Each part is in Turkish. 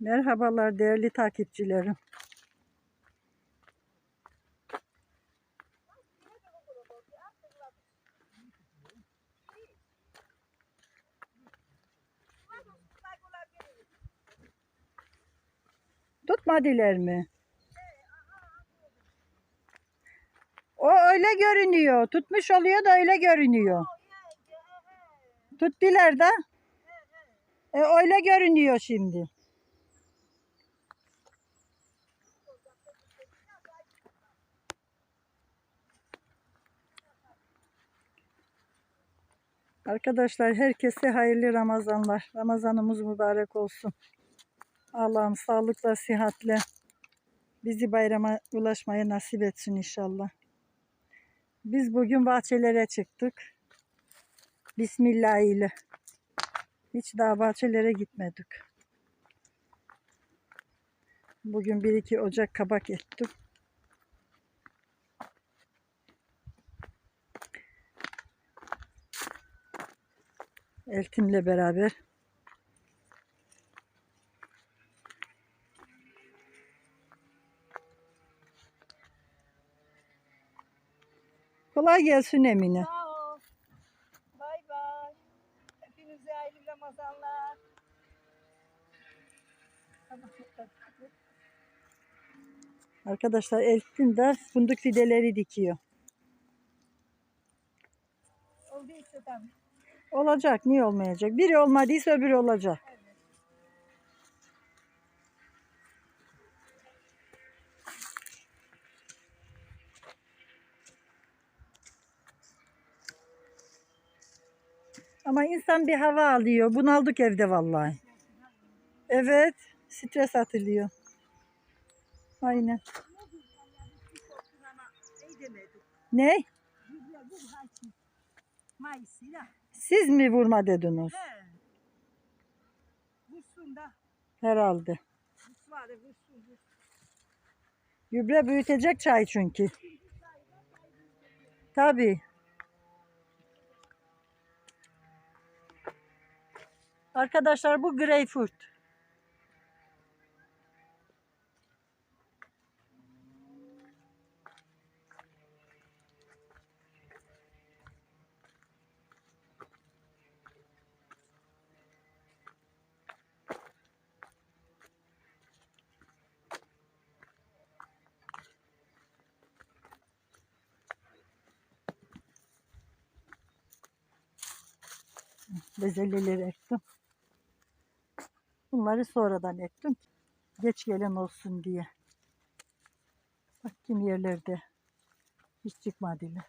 Merhabalar değerli takipçilerim. Tutmadılar mı? O öyle görünüyor. Tutmuş oluyor da öyle görünüyor. Tuttular da. E, öyle görünüyor şimdi. Arkadaşlar herkese hayırlı Ramazanlar. Ramazanımız mübarek olsun. Allah'ım sağlıkla, sıhhatle bizi bayrama ulaşmaya nasip etsin inşallah. Biz bugün bahçelere çıktık. Bismillah ile. Hiç daha bahçelere gitmedik. Bugün bir iki ocak kabak ettim. Eltimle beraber. Kolay gelsin Emine. Sağ ol. Bay bay. Hepinize hayırlı Ramazanlar. Arkadaşlar Eltim de fındık fideleri dikiyor. Oldu işte tabii. Olacak, niye olmayacak? Biri olmadıysa öbürü olacak. Ama insan bir hava alıyor. Bunaldık evde vallahi. Evet, stres atılıyor. Aynen. Ne? Siz mi vurma dediniz? He. Vursun. Herhalde. Gübre büyütecek çay çünkü. Tabii. Arkadaşlar bu greyfurt. Bezelyeleri ektim. Bunları sonradan ektim. Geç gelen olsun diye. Bak kim yerlerde hiç çıkmadılar.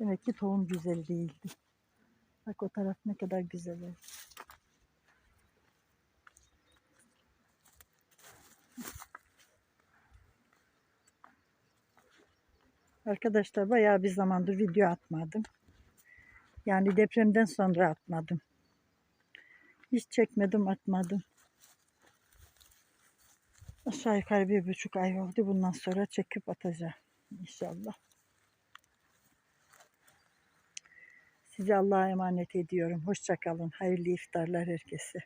Demek ki tohum güzel değildi. Bak o taraf ne kadar güzel oldu. Arkadaşlar bayağı bir zamandır video atmadım. Yani depremden sonra atmadım. Hiç çekmedim atmadım. Aşağı yukarı bir buçuk ay oldu. Bundan sonra çekip atacağım. İnşallah. Sizi Allah'a emanet ediyorum. Hoşça kalın. Hayırlı iftarlar herkese.